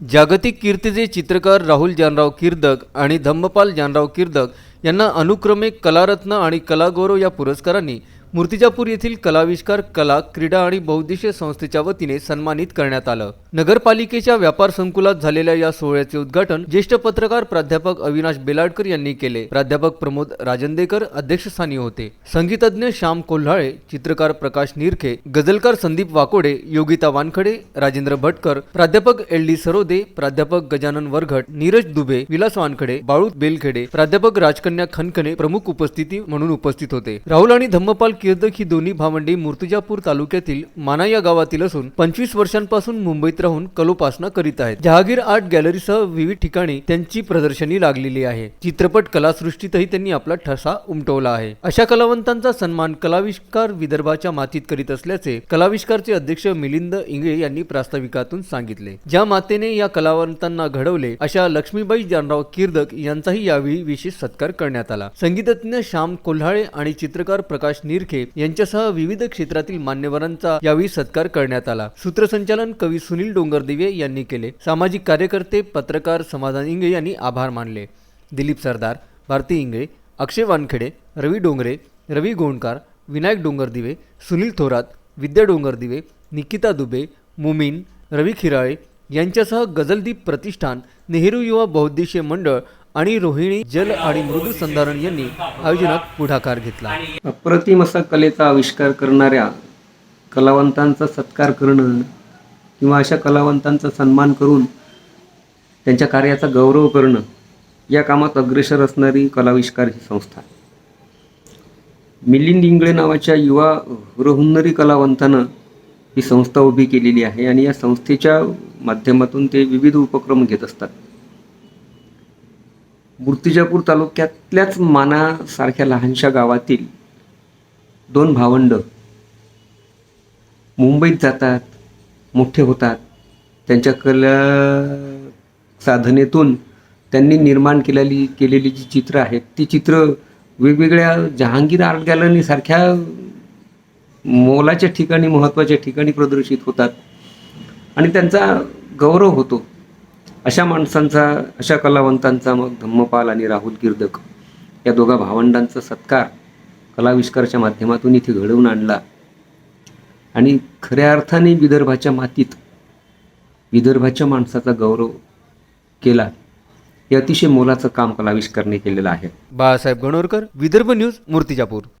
जागतिक कीर्तीचे चित्रकार राहुल जानराव किर्दक आणि धम्मपाल जानराव किर्दक यांना अनुक्रमे कलारत्न आणि कलागौरव या पुरस्कारांनी मूर्तिजापूर येथील कलाविष्कार कला क्रीडा आणि बौद्धिश्य संस्थेच्या वतीने सन्मानित करण्यात आलं. नगरपालिकेच्या व्यापार संकुलात झालेल्या या सोहळ्याचे उद्घाटन ज्येष्ठ पत्रकार प्राध्यापक अविनाश बेलाडकर यांनी केले. प्राध्यापक प्रमोद राजंदेकर अध्यक्षस्थानी होते. संगीतज्ञ श्याम कोल्हाळे चित्रकार प्रकाश निरखे गझलकार संदीप वाकोडे योगिता वानखडे राजेंद्र भटकर प्राध्यापक एल डी सरोदे प्राध्यापक गजानन वरघट नीरज दुबे विलास वानखडे बाळू बेलखेडे प्राध्यापक राजकन्या खनखने प्रमुख उपस्थिती म्हणून उपस्थित होते. राहुल आणि धम्मपाल किर्दक ही दोन्ही भावंडी मूर्तिजापूर तालुक्यातील माना या गावातील असून पंचवीस वर्षांपासून मुंबईत राहून कलोपासना करीत आहेत. जहागीर आर्ट गॅलरीसह विविध ठिकाणी त्यांची प्रदर्शनी लागलेली आहे. चित्रपट कलासृष्टीतही त्यांनी आपला ठसा उमटवला आहे. अशा कलावंतांचा सन्मान कलाविष्कार विदर्भाच्या मातीत करीत असल्याचे कलाविष्कारचे अध्यक्ष मिलिंद इंगळे यांनी प्रास्ताविकातून सांगितले. ज्या मातेने या कलावंतांना घडवले अशा लक्ष्मीबाई जानराव किर्दक यांचाही यावेळी विशेष सत्कार करण्यात आला. संगीतज्ञ श्याम कोल्हाळे आणि चित्रकार प्रकाश शिर्के यांच्यासह विविध क्षेत्रातील मान्यवरांचा यावेळी सत्कार करण्यात आला. सूत्रसंचालन कवी सुनील डोंगरदिवे यांनी केले. सामाजिक कार्यकर्ते पत्रकार समाधान इंगळे यांनी आभार मानले. दिलीप सरदार भारती इंगळे अक्षय वानखेडे रवी डोंगरे रवी गोंडकार विनायक डोंगरदिवे सुनील थोरात विद्या डोंगरदिवे निकिता दुबे मुमीन रवी खिराळे यांच्यासह गझलदीप प्रतिष्ठान नेहरू युवा बहुद्देशीय मंडळ आणि रोहिणी जल आणि मृदू संधारण यांनी आयोजनात पुढाकार घेतला. अप्रतिम असा कलेचा आविष्कार करणाऱ्या कलावंतांचा सत्कार करणं किंवा अशा कलावंतांचा सन्मान करून त्यांच्या कार्याचा गौरव करणं या कामात अग्रेसर असणारी कलाविष्कार ही संस्था मिलिंद इंगळे नावाच्या युवा हुरहुन्नरी कलावंतानं ही संस्था उभी केलेली आहे आणि या संस्थेच्या माध्यमातून ते विविध उपक्रम घेत असतात. मूर्तिजापूर तालुक्यातल्याच मानासारख्या लहानशा गावातील दोन भावंड मुंबईत जातात मोठे होतात. त्यांच्या कला साधनेतून त्यांनी निर्माण केलेली केलेली जी चित्रं आहेत ती चित्र वेगवेगळ्या जहांगीर आर्ट गॅलरीसारख्या मोलाच्या ठिकाणी महत्त्वाच्या ठिकाणी प्रदर्शित होतात. आणि त्यांचा गौरव होतो. अशा माणसांचा अशा कलावंतांचा मग धम्मपाल आणि राहुल गिर्दक या दोघा भावंडांचा सत्कार कलाविष्कारच्या माध्यमातून इथे घडवून आणला. आणि खऱ्या अर्थाने विदर्भाच्या मातीत विदर्भाच्या माणसाचा गौरव केला हे अतिशय मोलाचं काम कलाविष्कारने केलेलं आहे. बाळासाहेब गणोरकर विदर्भ न्यूज मूर्तिजापूर.